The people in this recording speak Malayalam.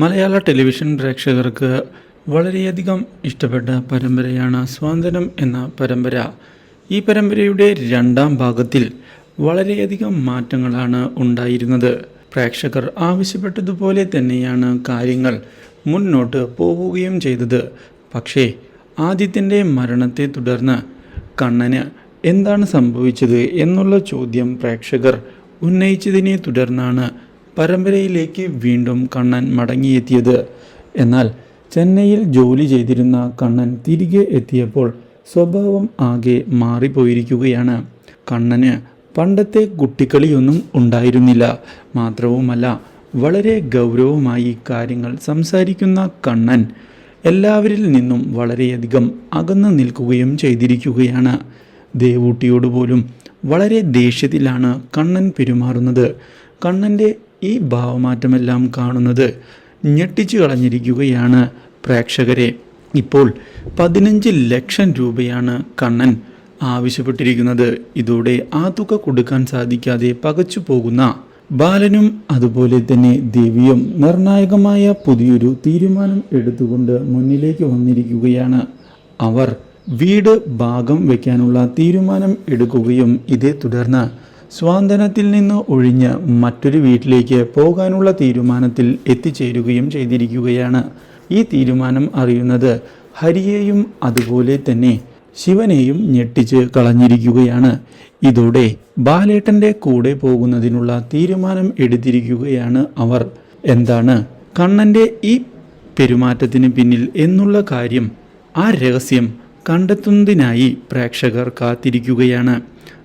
മലയാള ടെലിവിഷൻ പ്രേക്ഷകർക്ക് വളരെയധികം ഇഷ്ടപ്പെട്ട പരമ്പരയാണ് സ്വാതന്ത്ര്യം എന്ന പരമ്പര. ഈ പരമ്പരയുടെ രണ്ടാം ഭാഗത്തിൽ വളരെയധികം മാറ്റങ്ങളാണ് ഉണ്ടായിരുന്നത്. പ്രേക്ഷകർ ആവശ്യപ്പെട്ടതുപോലെ തന്നെയാണ് കാര്യങ്ങൾ മുന്നോട്ട് പോവുകയും ചെയ്തത്. പക്ഷേ ആദിത്യന്റെ മരണത്തെ തുടർന്ന് കണ്ണന് എന്താണ് സംഭവിച്ചത് എന്നുള്ള ചോദ്യം പ്രേക്ഷകർ ഉന്നയിച്ചതിനെ തുടർന്നാണ് പരമ്പരയിലേക്ക് വീണ്ടും കണ്ണൻ മടങ്ങിയെത്തിയത്. എന്നാൽ ചെന്നൈയിൽ ജോലി ചെയ്തിരുന്ന കണ്ണൻ തിരികെ എത്തിയപ്പോൾ സ്വഭാവം ആകെ മാറിപ്പോയിരിക്കുകയാണ്. കണ്ണന് പണ്ടത്തെ കുട്ടിക്കളിയൊന്നും ഉണ്ടായിരുന്നില്ല. മാത്രവുമല്ല വളരെ ഗൗരവമായി കാര്യങ്ങൾ സംസാരിക്കുന്ന കണ്ണൻ എല്ലാവരിൽ നിന്നും വളരെയധികം അകന്നു നിൽക്കുകയും ചെയ്തിരിക്കുകയാണ്. ദേവൂട്ടിയോട് പോലും വളരെ ദേഷ്യത്തിലാണ് കണ്ണൻ പെരുമാറുന്നത്. കണ്ണന്റെ ഈ ഭാവമാറ്റമെല്ലാം കാണുന്നത് ഞെട്ടിച്ചു കളഞ്ഞിരിക്കുകയാണ് പ്രേക്ഷകരെ. ഇപ്പോൾ പതിനഞ്ച് ലക്ഷം രൂപയാണ് കണ്ണൻ ആവശ്യപ്പെട്ടിരിക്കുന്നത്. ഇതോടെ ആ തുക കൊടുക്കാൻ സാധിക്കാതെ പകച്ചു പോകുന്ന ബാലനും അതുപോലെ തന്നെ ദേവിയും നിർണായകമായ പുതിയൊരു തീരുമാനം എടുത്തുകൊണ്ട് മുന്നിലേക്ക് വന്നിരിക്കുകയാണ്. അവർ വീട് ഭാഗം വയ്ക്കാനുള്ള തീരുമാനം എടുക്കുകയും ഇതേ തുടർന്ന് സ്വാതന്ത്ര്യത്തിൽ നിന്ന് ഒഴിഞ്ഞ് മറ്റൊരു വീട്ടിലേക്ക് പോകാനുള്ള തീരുമാനത്തിൽ എത്തിച്ചേരുകയും ചെയ്തിരിക്കുകയാണ്. ഈ തീരുമാനം അറിയുന്നത് ഹരിയെയും അതുപോലെ തന്നെ ശിവനെയും ഞെട്ടിച്ച് കളഞ്ഞിരിക്കുകയാണ്. ഇതോടെ ബാലേട്ടന്റെ കൂടെ പോകുന്നതിനുള്ള തീരുമാനം എടുത്തിരിക്കുകയാണ് അവർ. എന്താണ് കണ്ണന്റെ ഈ പെരുമാറ്റത്തിന് പിന്നിൽ എന്നുള്ള കാര്യം ആ രഹസ്യം കണ്ടെത്തുന്നതിനായി പ്രേക്ഷകർ കാത്തിരിക്കുകയാണ്.